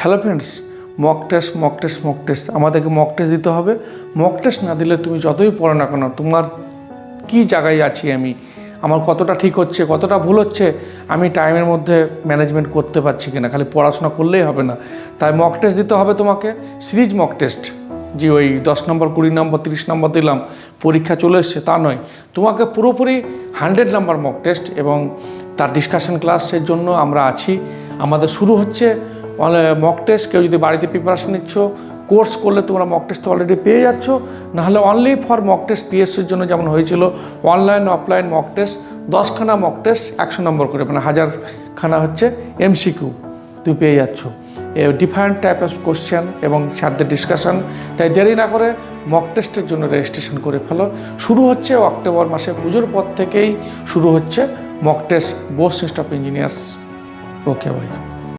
Hello friends mock test mock test mock test আমাদেরকে mock test দিতে হবে। Mock test না দিলে তুমি যতই পড়ো না কেন, তোমার কি জায়গায় আছি আমি? আমার কতটা ঠিক হচ্ছে, কতটা ভুল হচ্ছে, আমি টাইমের মধ্যে ম্যানেজমেন্ট করতে পারছি কিনা? খালি পড়াশোনা করলেই হবে না। তাই মক টেস্ট দিতে হবে তোমাকে। সিরিজ মক টেস্ট যে ওই দশ নম্বর, কুড়ি নম্বর, তিরিশ নম্বর দিলাম, পরীক্ষা চলে এসছে, তা নয়। তোমাকে পুরোপুরি হান্ড্রেড নাম্বার মক টেস্ট এবং তার ডিসকাশন ক্লাসের জন্য আমরা আছি। আমাদের শুরু হচ্ছে মক টেস্ট কেউ যদি বাড়িতে প্রিপারেশন নিচ্ছ কোর্স করলে তোমরা মক টেস্ট অলরেডি পেয়ে যাচ্ছ। নাহলে অনলি ফর মক টেস্ট পিএসসির জন্য যেমন হয়েছিল অনলাইন অফলাইন মক টেস্ট দশখানা মক টেস্ট একশো নম্বর করে মানে হাজারখানা হচ্ছে এমসিকিউ তুমি পেয়ে যাচ্ছ। ডিফারেন্ট টাইপ অফ কোশ্চেন এবং স্যারদের ডিসকাশন তাই দেরি না করে মক টেস্টের জন্য রেজিস্ট্রেশন করে ফেলো। শুরু হচ্ছে অক্টোবর মাসে পুজোর পর থেকেই শুরু হচ্ছে মক টেস্ট বোর্ড সিস্ট অফ ইঞ্জিনিয়ার্স ওকে ভাই